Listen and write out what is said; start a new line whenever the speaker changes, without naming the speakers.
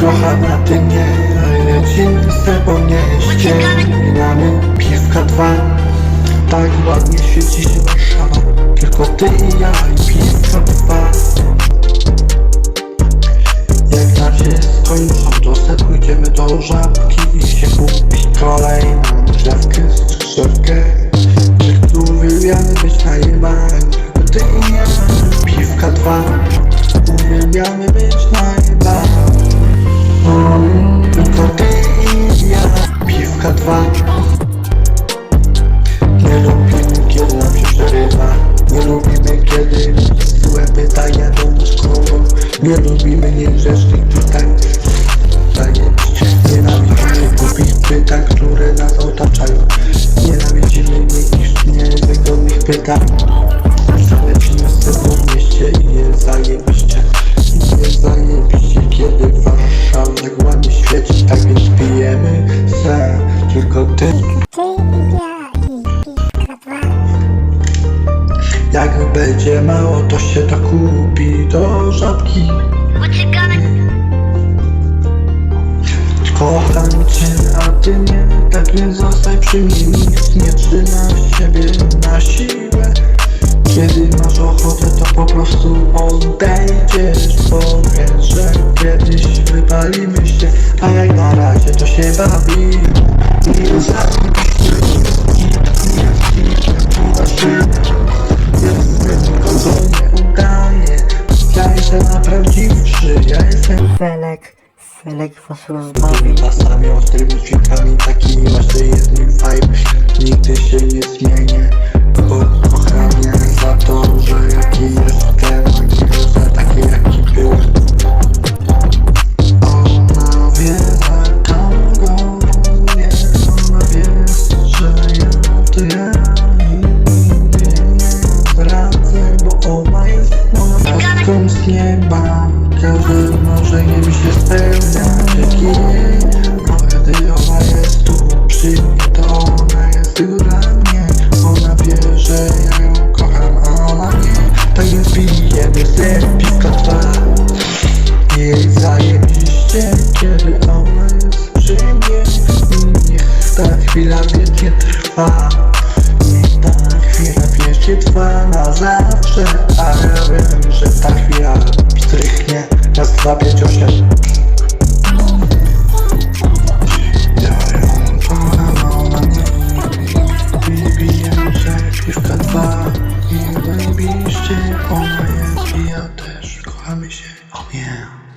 kochana, ty nie. Lecimy se po mieście Mamy piwka dwa. Tak ładnie się Warszawa Tylko ty i ja i piwka dwa. Jak na się skończą, to se pójdziemy do żabki I się kupi kolejną drzewkę drzewkę Czy tu uwielbiamy być najebani Tylko ty i ja Piwka dwa. Uwielbiamy być kiedy złe pytania do Nie lubimy niegrzecznych pytań Zajebiście Nienawidzimy głupich pytań, które nas otaczają Nienawidzimy niewygodnych pytań Zalecimy sobie po mieście i jest zajebiście jest zajebiście, kiedy Warszawa ładnie świeci Tak więc pijemy se, tylko ty Jak będzie mało, to się to kupi do żabki Kocham cię, a ty nie Tak więc zostaj przy mnie. Nikt nie trzyma siebie na siłę. Kiedy masz ochotę, to po prostu odejdziesz Powiedz, że kiedyś wypalimy się. A jak na razie, to się bawi jestem
Felek, Felek was rozbawi.
Czasami ostrymi dźwiękami takimi właśnie jest mój vibe. Nigdy się nie zmienię. Bo kocham za to, że jaki jestem za taki jaki byłem. Ona wie, kogo nie Ona wie, że ja to ja nie Bo jest z mi się spełnia Dzięki Moja dyjowa jest tu przy mnie To ona jest dla mnie. Ona wie, że ja ją kocham A ona nie. Tak więc pijemy se piwka dwa. Jej zajebiście Kiedy ona jest przy mnie. Niech ta chwila wiecznie trwa. Niech ta chwila wiecznie trwa na zawsze I bijemy się piwka dwa I zajebiście Ona jest i ja też Kochamy się, oh yeah